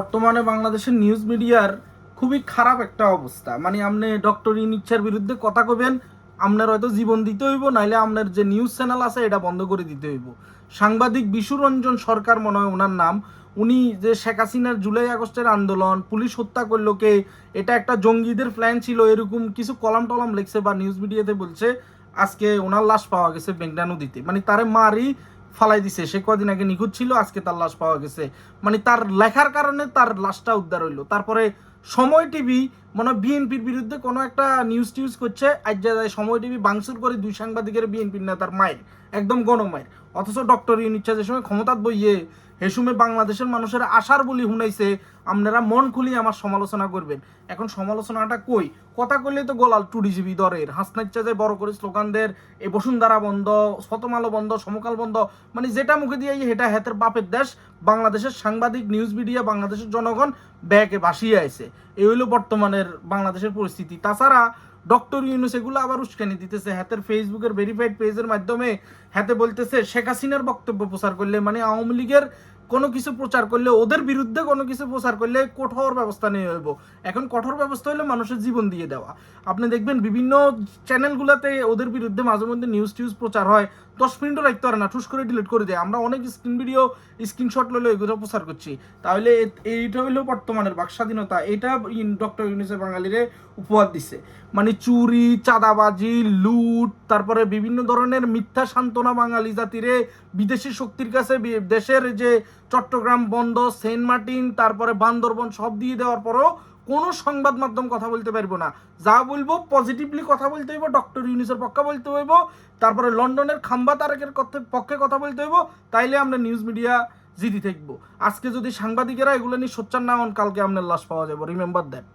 বর্তমানে বাংলাদেশের নিউজ মিডিয়ার খুবই খারাপ একটা অবস্থা। মানে আপনি ডক্টর ইনিচ্ছার বিরুদ্ধে কথা কবেন আপনার হয়তো জীবন দিতে হইব, নাইলে আপনার যে নিউজ চ্যানেল আছে, এটা বন্ধ করে দিতে হইব। সাংবাদিক বিশুরঞ্জন সরকার মনে হয় ওনার নাম, উনি যে শেখ হাসিনার জুলাই আগস্টের আন্দোলন, পুলিশ হত্যা করল কে, এটা একটা জঙ্গিদের প্ল্যান ছিল, এরকম কিছু কলাম টলাম লিখছে বা নিউজ মিডিয়াতে বলছে, আজকে ওনার লাশ পাওয়া গেছে বেংডা নদীতে। মানে তারে মারি ফালাই দিছে। সে কদিন আগে নিখোঁজ ছিল, আজকে তার লাশ পাওয়া গেছে। মানে তার লেখার কারণে তার লাশটা উদ্ধার হইল। তারপরে সময় টিভি মানে বিএনপির বিরুদ্ধে কোনো একটা নিউজ টিউজ করছে, আজ যায় সময় টিভি বাংসুর করে দুই সাংবাদিকের বিএনপির নেতার মায়ের, একদম গণমায়ের। অথচ ডক্টর ইউনিচ্ছা যে সময় ক্ষমতার বইয়ে হেসুমে বাংলাদেশের মানুষের আশার বলি শুনাইছে, আপনারা মন খুলি আমার সমালোচনা করবেন। এখন সমালোচনাটা কই? কথা কইলে তো গোলাল টুরিজিবি দরের। হাসনাচ্চা বড় করে স্লোগান দের এ বসুন্ধরা বন্ধ শতমালো বন্ধ, সমকাল বন্ধ। মানে যেটা মুখে দিয়ে হেটা হেতের বাপের দেশ, বাংলাদেশের সাংবাদিক নিউজ মিডিয়া বাংলাদেশের জনগণ ব্যাগে ভাসিয়ে আছে এই হইল বর্তমানের বাংলাদেশের পরিস্থিতি। তাছাড়া ডক্টর ইউনুস এগুলো আবার উস্কানি দিতেছে। হাতের ফেসবুকের ভেরিফাইড পেজের মাধ্যমে হাতে বলতেছে, শেখ হাসিনার বক্তব্য প্রচার করলে মানে আওয়ামী লীগের কোনো কিছু প্রচার করলে, ওদের বিরুদ্ধে কোনো কিছু প্রচার করলে কঠোর ব্যবস্থা নিয়ে হইব। এখন কঠোর ব্যবস্থা হলে মানুষের জীবন দিয়ে দেওয়া। আপনি দেখবেন বিভিন্ন চ্যানেলগুলোতে ওদের বিরুদ্ধে মাঝে মধ্যে নিউজ টিউজ প্রচার হয়। দশ মিনিটও রাখতে পারে না, ঠুস করে ডিলিট করে দেয়। আমরা অনেক স্ক্রিন ভিডিও স্ক্রিনশট লইলে, এগুলো প্রচার করছি। তাহলে এইটা হইল বর্তমানের বাক স্বাধীনতা। এটা ডক্টর ইউনিসে বাঙালিরে উপহার দিছে। মানে চুরি, চাঁদাবাজি, লুট, তারপরে বিভিন্ন ধরনের মিথ্যা সান্ত্বনা বাঙালি জাতিরে বিদেশি শক্তির কাছে দেশের যে চট্টগ্রাম বন্দর, সেন্ট মার্টিন, তারপরে বান্দরবন সব দিয়ে দেওয়ার পরও কোনো সংবাদ মাধ্যম কথা বলতে পারব না। যা বলব পজিটিভলি কথা বলতে হইব ডক্টর ইউনিসের পক্ষে বলতে হইব, তারপরে লন্ডনের খাম্বা তারেকের পক্ষে কথা বলতে হইব, তাইলে আমরা নিউজ মিডিয়া জিতি থাকব। আজকে যদি সাংবাদিকেরা এগুলো নিয়ে সোচ্চার না হন, কালকে আপনার লাশ পাওয়া যাবে। Remember that